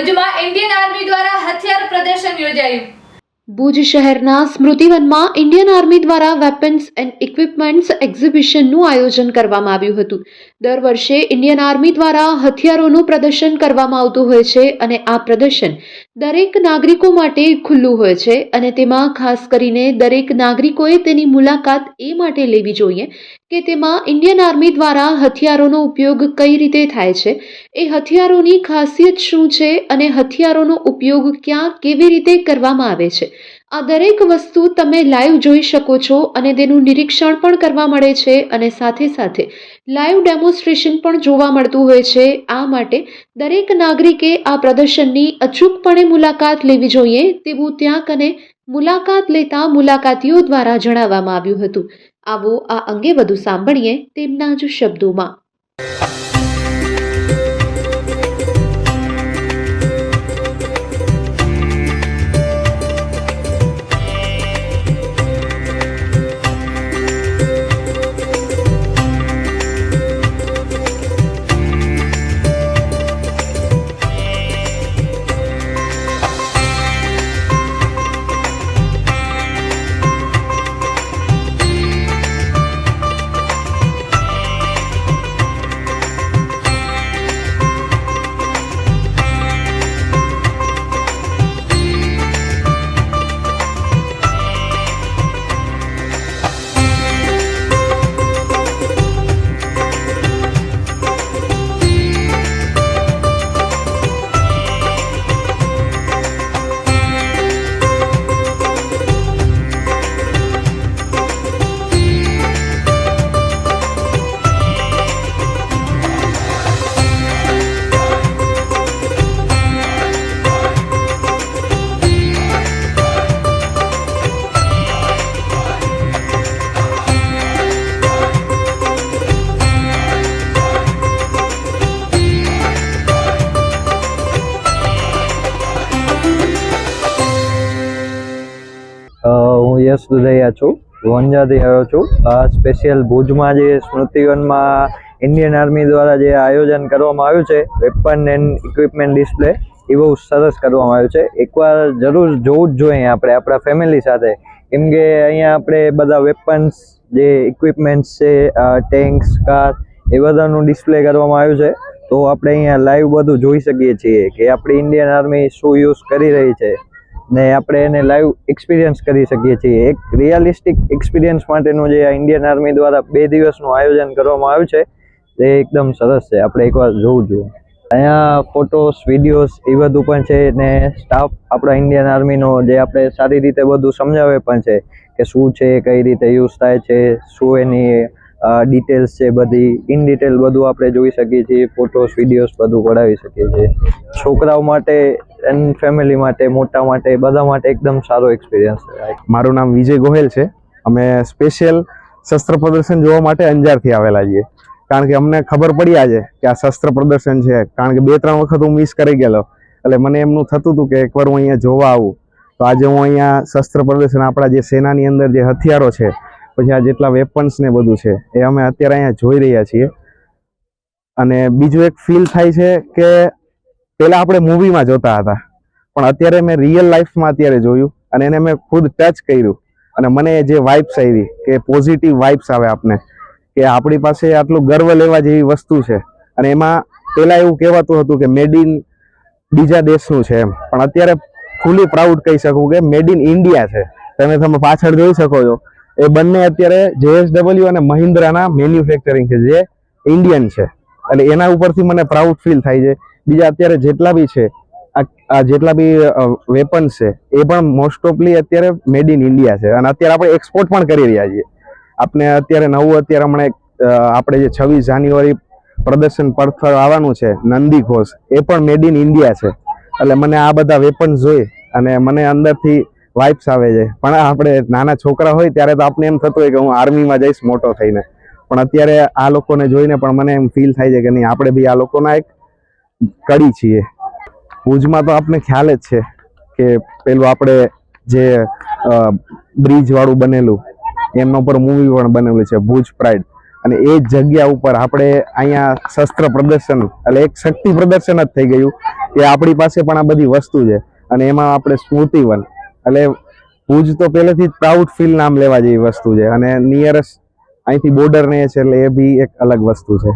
ભુજમાં Indian army દ્વારા હથિયાર પ્રદર્શન યોજાયું. ભુજ શહેરના સ્મૃતિવનમાં ઇન્ડિયન આર્મી દ્વારા વેપન્સ એન્ડ ઇક્વિપમેન્ટ્સ એક્ઝિબિશનનું આયોજન કરવામાં આવ્યું હતું. દર વર્ષે ઇન્ડિયન આર્મી દ્વારા હથિયારોનું પ્રદર્શન કરવામાં આવતું હોય છે અને આ પ્રદર્શન દરેક નાગરિકો માટે ખુલ્લું હોય છે અને તેમાં ખાસ કરીને દરેક નાગરિકોએ તેની મુલાકાત એ માટે લેવી જોઈએ કે તેમાં ઇન્ડિયન આર્મી દ્વારા હથિયારોનો ઉપયોગ કઈ રીતે થાય છે, એ હથિયારોની ખાસિયત શું છે અને હથિયારોનો ઉપયોગ ક્યાં કેવી રીતે કરવામાં આવે છે આ દરેક વસ્તુ તમે લાઈવ જોઈ શકો છો અને તેનું નિરીક્ષણ પણ કરવા મળે છે અને સાથે સાથે લાઈવ ડેમોન્સ્ટ્રેશન પણ જોવા મળતું હોય છે. આ માટે દરેક નાગરિકે આ પ્રદર્શનની અચૂકપણે મુલાકાત લેવી જોઈએ તેવું ત્યાં કને મુલાકાત લેતા મુલાકાતીઓ દ્વારા જણાવવામાં આવ્યું હતું. આવો આ અંગે વધુ સાંભળીએ તેમના જ શબ્દોમાં. દુધૈયા છું વંજાથી આવ્યો છું. સ્પેશિયલ ભુજમાં જે સ્મૃતિવનમાં ઇન્ડિયન આર્મી દ્વારા જે આયોજન કરવામાં આવ્યું છે વેપન એન્ડ ઇક્વિપમેન્ટ ડિસ્પ્લે એ બહુ સરસ કરવામાં આવ્યું છે. એકવાર જરૂર જોવું જ જોઈએ આપણે, આપણા ફેમિલી સાથે. કેમ કે અહીંયા આપણે બધા વેપન્સ જે ઇક્વિપમેન્ટ્સ છે ટેન્ક્સ કાર એ બધાનું ડિસ્પ્લે કરવામાં આવ્યું છે. તો આપણે અહીંયા લાઈવ બધું જોઈ શકીએ છીએ કે આપણી ઇન્ડિયન આર્મી શું યુઝ કરી રહી છે. ને આપણે એને લાઈવ એક્સપિરિયન્સ કરી શકીએ છીએ. એક રિયાલિસ્ટિક એક્સપિરિયન્સ માટેનું જે આ ઇન્ડિયન આર્મી દ્વારા બે દિવસનું આયોજન કરવામાં આવ્યું છે, તે એકદમ સરસ છે. આપણે એકવાર જોવું જોઈએ. અહીંયા ફોટોસ વિડીયોઝ એ બધું પણ છે ને સ્ટાફ આપણા ઇન્ડિયન આર્મીનો જે આપણે સારી રીતે બધું સમજાવે પણ છે કે શું છે, કઈ રીતે યુઝ થાય છે, શું એની ડિટેલ્સ છે, બધી ઇન ડિટેલ બધું આપણે જોઈ શકીએ છીએ ફોટોસ વિડીયોઝ બધું પડાવી શકીએ છીએ. છોકરાઓ માટે એન્ડ ફેમિલી માટે, મોટા માટે, બધા માટે એકદમ સારો એક્સપિરિયન્સ છે મારું નામ વિજય ગોહેલ છે. અમે સ્પેશિયલ શસ્ત્ર પ્રદર્શન જોવા માટે અંજારથી આવેલા છીએ. કારણ કે અમને ખબર પડી આજે કે આ શસ્ત્ર પ્રદર્શન છે. કારણ કે બે, ત્રણ વખત હું મિસ કરી ગયેલો. એટલે મને એમનું થતું હતું કે એકવાર હું અહીંયા જોવા આવું. તો આજે હું અહીંયા શસ્ત્ર પ્રદર્શન આપણા જે સેનાની અંદર જે હથિયારો છે પછી આ જેટલા વેપન્સ ને બધું છે, એ અમે અત્યારે અહીંયા જોઈ રહ્યા છીએ. અને બીજું એક ફીલ થાય છે કે પહેલાં આપણે મૂવીમાં જોતા હતા, પણ અત્યારે મેં રિયલ લાઈફમાં અત્યારે જોયું અને એને મેં ખુદ ટચ કર્યું. અને મને જે વાઇબ્સ આવી, કે પોઝિટિવ વાઇબ્સ આવે આપને, કે આપણી પાસે આટલું ગર્વ લેવા જેવી વસ્તુ છે. અને એમાં પહેલાં એવું કહેવાતું હતું કે મેડ ઇન બીજા દેશનું છે એમ. પણ અત્યારે ફૂલી પ્રાઉડ કહી શકું કે મેડ ઇન ઇન્ડિયા છે. તમે તમે પાછળ જોઈ શકો છો. એ બંને અત્યારે જેએસડબલ્યુ અને મહિન્દ્રાના મેન્યુફેક્ચરિંગ છે, જે ઇન્ડિયન છે. એટલે એના ઉપરથી મને પ્રાઉડ ફીલ થાય છે. બીજા અત્યારે જેટલા બી છે, આ જેટલા બી વેપન્સ છે, એ પણ મોસ્ટ ઓફલી અત્યારે મેડ ઇન ઇન્ડિયા છે. અને અત્યારે આપણે એક્સપોર્ટ પણ કરી રહ્યા છીએ. આપણે અત્યારે નવું અત્યારે હમણાં આપણે જે છવ્વીસ જાન્યુઆરી પ્રદર્શન પરથળ આવવાનું છે, નંદી ઘોષ, એ પણ મેડ ઇન ઇન્ડિયા છે. એટલે મને આ બધા વેપન્સ જોઈ અને મને અંદરથી વાઇબ્સ આવે છે. પણ આપણે નાના છોકરા હોય ત્યારે તો આપણે એમ થતું હોય કે હું આર્મીમાં જઈશ મોટો થઈને. પણ અત્યારે આ લોકોને જોઈને પણ મને એમ ફીલ થાય છે કે નહીં, આપણે બી આ લોકોના એક કડી છીએ. ભુજમાં તો આપને ખ્યાલ જ છે કે પેલું આપણે જે બ્રિજવાળું બનેલું, એમના ઉપર મૂવી પણ બનેલું છે, ભુજ પ્રાઇડ અને એ જ જગ્યા ઉપર આપણે અહીંયા શસ્ત્ર પ્રદર્શન, એટલે એક શક્તિ પ્રદર્શન જ થઈ ગયું કે આપણી પાસે પણ આ બધી વસ્તુ છે. અને એમાં આપણે સ્મૃતિવન એટલે ભુજ તો પહેલેથી જ પ્રાઉડ ફીલ નામ લેવા જેવી વસ્તુ છે અને નિયરેસ્ટ અહીંથી બોર્ડર ને છે એટલે એ બી એક અલગ વસ્તુ છે.